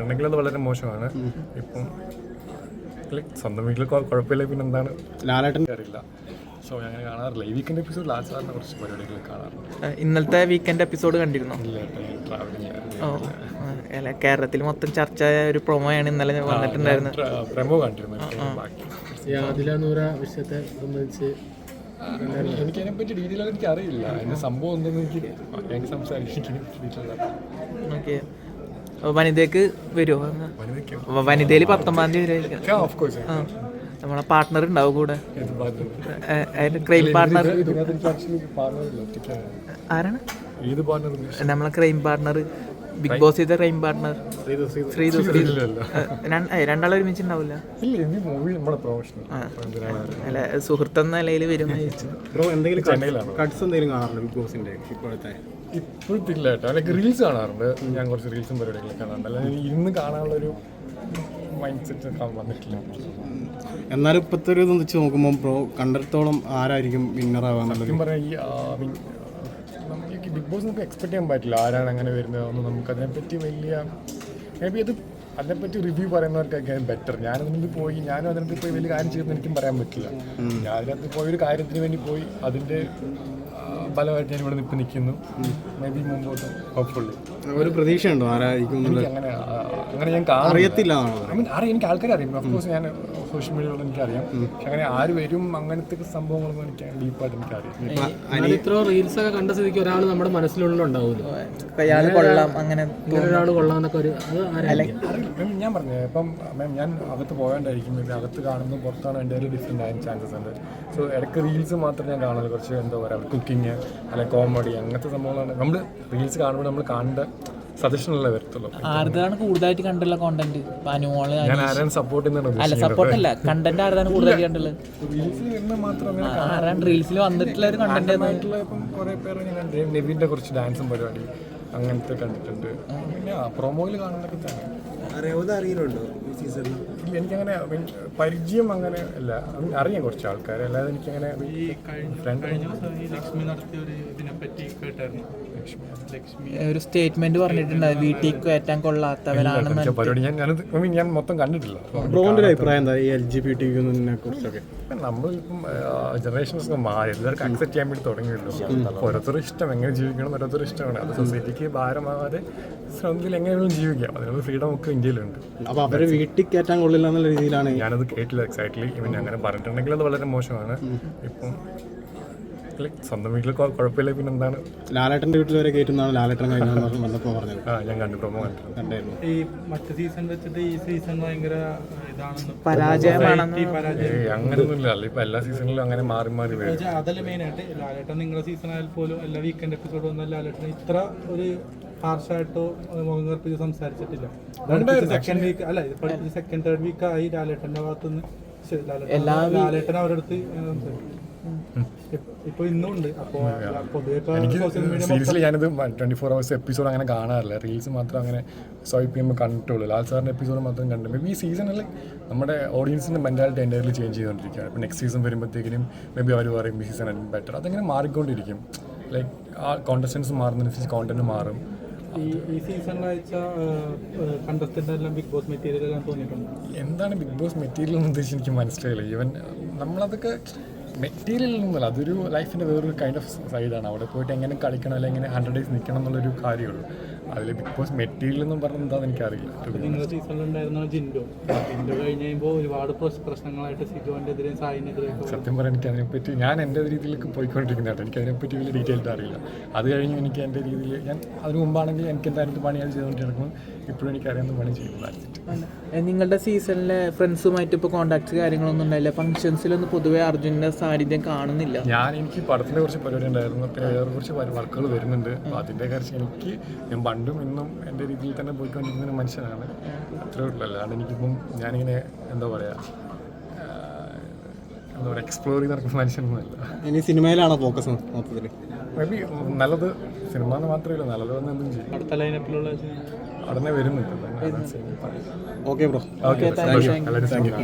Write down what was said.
ഉണ്ടെങ്കിൽ അത് വളരെ മോശമാണ്. ഇപ്പം സ്വന്തം വീട്ടിൽ കുഴപ്പമില്ല പിന്നെ എന്താണ്? ലാലേട്ടൻ അറിയില്ല സോ ഞാൻ അങ്ങനെ കാണാറില്ല. ഈ വീക്കെൻഡ് എപ്പിസോഡ് ലാസ്റ്റ് സാറിന് കുറച്ച് പരിപാടികൾ കാണാറുണ്ട്. ഇന്നത്തെ ഇന്നലത്തെ വീക്കെൻഡ് എപ്പിസോഡ് കണ്ടിരുന്നു? ഇല്ല ട്രാവലിംഗ് കേരളത്തിൽ മൊത്തം ചർച്ചയായ ഒരു പ്രൊമോയാണ് ഇന്നലെ വന്നിട്ടുണ്ടായിരുന്നത് പ്രൊമോ കണ്ടിരുന്നു വിഷയത്തെ സംബന്ധിച്ച് എനിക്ക് അതിനെപ്പറ്റി ഡീറ്റെയിൽ എനിക്ക് അറിയില്ല അതിന്റെ സംഭവം എന്തെന്ന് എനിക്ക് എനിക്ക് സംസാരിക്കാൻ ഡീറ്റെയിൽ ഓക്കെ. വനിതയ്ക്ക് വരുമോ വനിതയിൽ പത്തൊമ്പതാം തീയതി വരുമായിരിക്കും നമ്മളെ പാർട്ട്ണർ ഉണ്ടാവും കൂടെ. ക്രൈം പാർട്ട്ണർ ആരാണ്? നമ്മളെ ക്രൈം പാർട്ണർ ബിഗ് ബോസ് ചെയ്ത ക്രൈം പാർട്ണർ ശ്രീതു രണ്ടാളും ഒരുമിച്ച് ഉണ്ടാവില്ല ഇല്ല ഈ മൂവി നമ്മുടെ പ്രൊഫഷണൽ. അല്ല സുഹൃത്ത് എന്ന നിലയിൽ വരും ഇപ്പോഴത്തെ ഇപ്പോഴത്തെ? ഇല്ല കേട്ടോ. അല്ലെങ്കിൽ റീൽസ് കാണാറുണ്ട്. ഞാൻ കുറച്ച് റീൽസും പരിപാടികളൊക്കെ കാണാറുണ്ട്. അല്ലെങ്കിൽ ഇന്ന് കാണാനുള്ള ഒരു മൈൻഡ് സെറ്റ് വന്നിട്ടില്ല. എന്നാലും ഇപ്പോഴത്തെ ഒരു ഇത് വെച്ച് നോക്കുമ്പോൾ ബ്രോ കണ്ടിടത്തോളം ആരായിരിക്കും വിന്നർ ആവാൻ സത്യം പറഞ്ഞാൽ ഈ ബിഗ് ബോസ് നമുക്ക് എക്സ്പെക്ട് ചെയ്യാൻ പറ്റില്ല. ആരാണ് അങ്ങനെ വരുന്നത് ഒന്നും നമുക്ക് അതിനെപ്പറ്റി വലിയ മേ ബി അത് അതിനെപ്പറ്റി റിവ്യൂ പറയുന്നവർക്കൊക്കെ ബെറ്റർ ഞാനതിനകത്ത് പോയി ഞാനും അതിനകത്ത് പോയി വലിയ കാര്യം ചെയ്യുന്ന എനിക്കും പറയാൻ പറ്റില്ല. ഞാൻ അതിനകത്ത് പോയി ഒരു കാര്യത്തിന് വേണ്ടി പോയി അതിന്റെ ഫലമായിട്ട് ഞാൻ ഇവിടെ ഇപ്പം നിൽക്കുന്നു. മേ ബി മുമ്പോട്ട്. ഹോപ്പ്ഫുള്ളി ഒരു പ്രതീക്ഷയുണ്ടോ ആരായിരിക്കും അങ്ങനെ അങ്ങനെ ഞാൻ അറിയത്തില്ല അറിയാം എനിക്ക് ആൾക്കാരെ അറിയാം. അഫ്കോഴ്സ് ഞാൻ സോഷ്യൽ മീഡിയയിലുള്ള എനിക്കറിയാം. പക്ഷെ അങ്ങനെ ആര് വരും അങ്ങനത്തെ സംഭവങ്ങളൊന്നും എനിക്ക് ഡീപ്പായിട്ട് എനിക്കറിയാം. ഇത്ര റീൽസ് ഒക്കെ കണ്ട സ്ഥിതിക്ക് ഒരാൾ നമ്മുടെ അയാൾ കൊള്ളാം അങ്ങനെ ഒരു ഞാൻ പറഞ്ഞു ഇപ്പം മാം ഞാൻ അകത്ത് പോയാണ്ടായിരിക്കും അകത്ത് കാണുന്നത് പുറത്താണ് എന്റെ ഡിഫറെന്റ് ആയ ചാൻസസ് ഉണ്ട്. സോ ഇടയ്ക്ക് റീൽസ് മാത്രം ഞാൻ കാണുന്നത് കുറച്ച് എന്താ പറയുക കുക്കിങ് അല്ലെങ്കിൽ കോമഡി അങ്ങനത്തെ സംഭവങ്ങളാണ്. നമ്മൾ റീൽസ് കാണുമ്പോൾ നമ്മൾ കാണേണ്ട സജഷനല്ലേ വരത്തുള്ളൂ. ആർക്കാണ് കൂടുതലായിട്ട് കണ്ടുള്ള കോണ്ടന്റ് അനുമോൾ ഞാൻ ആരാണ് സപ്പോർട്ട് അല്ല സപ്പോർട്ട് അല്ല. കണ്ടന്റ് ആരാണ് കൂടുതലായിട്ട് കണ്ടുള്ളത് റീൽസിൽ നിന്ന് മാത്രം അങ്ങനെ ആരാണ് റീൽസിൽ വന്നിട്ടുള്ള ഒരു കണ്ടന്റ് ആയിട്ടുള്ള കുറേ പേര് ഞാൻ കണ്ടു കുറച്ച് ഡാൻസും പരിപാടി അങ്ങനത്തെ കണ്ടിട്ടുണ്ട്. പിന്നെ പ്രൊമോയിൽ കാണാനൊക്കെ തന്നെ. അറിയുന്നുണ്ടോ ഈ സീസണിൽ എനിക്കങ്ങനെ പരിചയം അങ്ങനെ അല്ല. അറിയാം കുറച്ച് ആൾക്കാർ അല്ലാതെ എനിക്കങ്ങനെ ഈ ഫ്രണ്ട് ലക്ഷ്മി നടത്തിയ ഒരു ഇതിനെപ്പറ്റി കേട്ടായിരുന്നു. ലക്ഷ്മി ലക്ഷ്മി ഒരു സ്റ്റേറ്റ്മെന്റ് പറഞ്ഞിട്ടുണ്ട്. വീട്ടിൽ കയറ്റാൻ കൊള്ളാത്തവരാണെന്ന് പരിപാടി ഞാൻ ഞാനത് ഞാൻ മൊത്തം കണ്ടിട്ടില്ല. ബ്രോന്റെ അഭിപ്രായം എന്താ? ഈ എൽ ജി ബി ടി കുറിച്ചൊക്കെ നമ്മളിപ്പം ജനറേഷൻസ് മാറി. എല്ലാവർക്കും അക്സെപ്റ്റ് ചെയ്യാൻ വേണ്ടി തുടങ്ങിയല്ലോ. അപ്പോൾ ഓരോരുത്തരും ഇഷ്ടം എങ്ങനെ ജീവിക്കണം ഓരോരുത്തരും ഇഷ്ടമാണ്. അത് സൊസൈറ്റിക്ക് ഭാരമാകാതെ ശ്രമത്തിൽ എങ്ങനെയെങ്കിലും ജീവിക്കാം. അതിനുള്ള ഫ്രീഡം ഒക്കെ ഇന്ത്യയിലുണ്ട്. അപ്പൊ അവരെ വീട്ടിൽ കയറ്റാൻ കൊള്ളില്ല എന്നുള്ള രീതിയിലാണ് ഞാനത് കേട്ടില്ല എക്സാക്ട്ലി ഇവൻ അങ്ങനെ പറഞ്ഞിട്ടുണ്ടെങ്കിൽ അത് വളരെ മോശമാണ്. ഇപ്പം സ്വന്തം വീട്ടിൽ കുഴപ്പമില്ല പിന്നെ എന്താണ്? ലാലേട്ടന്റെ വീട്ടിൽ വരെ കയറ്റുന്നതാണ് ലാലേട്ടൻ കഴിഞ്ഞ വന്നപ്പോൾ പറഞ്ഞത്. ആ ഞാൻ കണ്ടു പ്രൊമോ കണ്ടായിരുന്നു. ഈ മറ്റു സീസൺ വെച്ചിട്ട് ഈ സീസൺ ഭയങ്കര ഇതാണെന്ന് പരാജയമാണെന്ന് ഏയ് അങ്ങനെയൊന്നുമില്ല അല്ല ഇപ്പൊ എല്ലാ സീസണിലും അങ്ങനെ മാറി മാറി വരും. വെച്ചാ അതല്ല മെയിൻ ആയിട്ട് ലാലേട്ടൻ നിങ്ങളുടെ സീസൺ ആയാൽ പോലും എല്ലാ വീക്കെൻഡ് എപ്പിസോഡ് വന്ന ലാലേട്ടൻ ഇത്ര ഒരു ഹാർഷായിട്ടോ മുഖം കറുപ്പിച്ച് സംസാരിച്ചിട്ടില്ല. സെക്കൻഡ് വീക്ക് അല്ല ഇപ്പൊ സെക്കൻഡ് തേർഡ് വീക്ക് ആയി ലാലേട്ടന്റെ ഭാഗത്തുനിന്ന്. ശരി, ലാലേട്ടൻ ലാലേട്ടൻ അവരുടെ അടുത്ത് എനിക്ക് സീരിയസ്ലി ഞാനിത് ട്വന്റി ഫോർ അവേഴ്സ് എപ്പിസോഡ് അങ്ങനെ കാണാറില്ല. റീൽസ് മാത്രം അങ്ങനെ സ്വൈപ്പ് ചെയ്യുമ്പോൾ കണ്ടിട്ടുള്ളൂ. ലാൽ സാറിന്റെ എപ്പിസോഡ് മാത്രം കണ്ടു മേ ബി ഈ സീസണിൽ നമ്മുടെ ഓഡിയൻസിന്റെ മെന്റാലിറ്റി എന്റെ ചേഞ്ച് ചെയ്തുകൊണ്ടിരിക്കുകയാണ് ഇപ്പോൾ നെക്സ്റ്റ് സീസൺ വരുമ്പോഴത്തേക്കിനും മേ ബി അവർ പറയും ഈ സീസൺ ബെറ്റർ അതങ്ങനെ മാറിക്കൊണ്ടിരിക്കും. ലൈക്ക് ആ കോണ്ടസ്റ്റൻസ് മാറുന്നതിനനുസരിച്ച് കോണ്ടന്റ് മാറും. ഈ ഈ സീസണിൽ അയച്ച കണ്ടസ്റ്റന്റ് എല്ലാം ബിഗ് ബോസ് മെറ്റീരിയൽ തോന്നിയിട്ടുണ്ട്? എന്താണ് ബിഗ് ബോസ് മെറ്റീരിയൽ എന്ന് ഉദ്ദേശിച്ച് എനിക്ക് മനസ്സിലായില്ല. ഈവൻ നമ്മളതൊക്കെ മെറ്റീരിയൽ ഒന്നുമില്ല അതൊരു ലൈഫിന്റെ വേറൊരു കൈൻഡ് ഓഫ് സൈഡാണ് അവിടെ പോയിട്ട് എങ്ങനെ കളിക്കണം അല്ലെങ്കിൽ എങ്ങനെ ഹൺഡ്രഡ് ഡേയ്സ് നിൽക്കണം എന്നുള്ളൊരു കാര്യമുള്ളൂ. അതിൽ ബിഗ് ബോസ് മെറ്റീരിയൽ എന്നും പറഞ്ഞാൽ എന്താണെന്ന് എനിക്കറിയില്ല. ജിൻഡോ. ജിൻഡോ കഴിഞ്ഞ് കഴിയുമ്പോൾ ഒരുപാട് പ്രശ്- പ്രശ്നങ്ങളായിട്ട് സത്യം പറയാൻ എനിക്ക് അതിനെപ്പറ്റി ഞാൻ എന്റെ രീതിയിലേക്ക് പോയിക്കൊണ്ടിരിക്കുന്ന കേട്ടോ എനിക്ക് അതിനെപ്പറ്റി വലിയ ഡീറ്റെയിൽഡ് അറിയില്ല. അത് കഴിഞ്ഞ് എനിക്ക് എന്റെ രീതിയിൽ ഞാൻ അതിന് മുമ്പാണെങ്കിൽ എനിക്ക് എന്തായിരുന്നു പണി അത് ചെയ്തുകൊണ്ട് നടക്കും ഇപ്പോഴും എനിക്ക് അറിയാവുന്ന പണി ചെയ്യുന്നതായിരിക്കും നിങ്ങളുടെ സീസണിലെ ഫ്രണ്ട്സുമായിട്ട് ഇപ്പോൾ കോണ്ടാക്ട്സ് കാര്യങ്ങളൊന്നും ഉണ്ടായില്ല? ഫംഗ്ഷൻസിലൊന്നും പൊതുവേ അർജുന്റെ സാന്നിധ്യം കാണുന്നില്ല. ഞാൻ എനിക്ക് പടത്തിനെ കുറിച്ച് പരിപാടി ഉണ്ടായിരുന്നു. പിന്നെ വേറെ കുറച്ച് വർക്കുകൾ വരുന്നുണ്ട്. അപ്പോൾ അതിന്റെ കാര്യം എനിക്ക് ഞാൻ പണ്ടും ഇന്നും എന്റെ രീതിയിൽ തന്നെ പോയിക്കൊണ്ടിരിക്കുന്ന ഒരു മനുഷ്യനാണ്. അത്രേ ഉള്ളൂ. അല്ലാണ്ട് എനിക്കിപ്പം ഞാനിങ്ങനെ എന്താ പറയാ എന്താ പറയുക എക്സ്പ്ലോർ ചെയ്ത് നടക്കുന്ന മനുഷ്യനൊന്നുമല്ല. ഇനി സിനിമയിലാണോ ഫോക്കസ് മൊത്തത്തിൽ മേ ബി നല്ലത് സിനിമ എന്ന് മാത്രമല്ല നല്ലത് വന്ന് എന്തും ചെയ്യും. അടുത്ത ലൈനപ്പിലുള്ള ഉടനെ വരുന്നുണ്ട്. ഓക്കെ ബ്രോ ഓക്കെ എല്ലാവരും താങ്ക് യു